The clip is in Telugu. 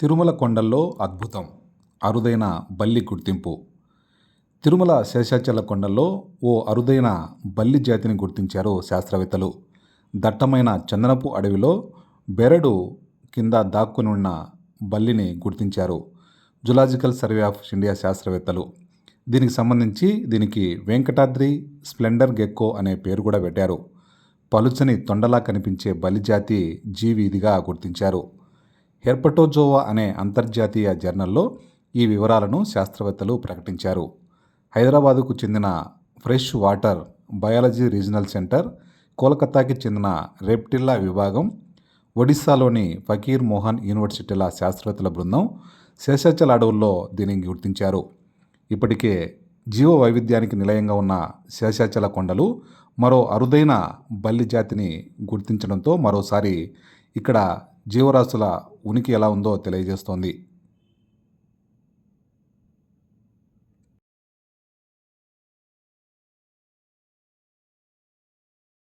తిరుమల కొండల్లో అద్భుతం. అరుదైన బల్లి గుర్తింపు. తిరుమల శేషాచల కొండల్లో ఓ అరుదైన బల్లి జాతిని గుర్తించారు శాస్త్రవేత్తలు. దట్టమైన చందనపు అడవిలో బెరడు కింద దాక్కుని ఉన్న బల్లిని గుర్తించారు జులాజికల్ సర్వే ఆఫ్ ఇండియా శాస్త్రవేత్తలు. దీనికి సంబంధించి దీనికి వెంకటాద్రి స్ప్లెండర్ గెక్కో అనే పేరు కూడా పెట్టారు. పలుచని తొండలా కనిపించే బలిజాతి జీవి ఇదిగా గుర్తించారు. హెర్పటోజోవా అనే అంతర్జాతీయ జర్నల్లో ఈ వివరాలను శాస్త్రవేత్తలు ప్రకటించారు. హైదరాబాదుకు చెందిన fresh water biology regional centre కోల్కతాకి చెందిన రెప్టిల్లా విభాగం ఒడిస్సాలోని ఫకీర్ మోహన్ యూనివర్సిటీల శాస్త్రవేత్తల బృందం శేషాచల అడవుల్లో దీనిని గుర్తించారు. ఇప్పటికే జీవ వైవిధ్యానికి నిలయంగా ఉన్న శేషాచల కొండలు మరో అరుదైన బల్లి జాతిని గుర్తించడంతో మరోసారి ఇక్కడ జీవరాశుల ఉనికి ఎలా ఉందో తెలియజేస్తోంది.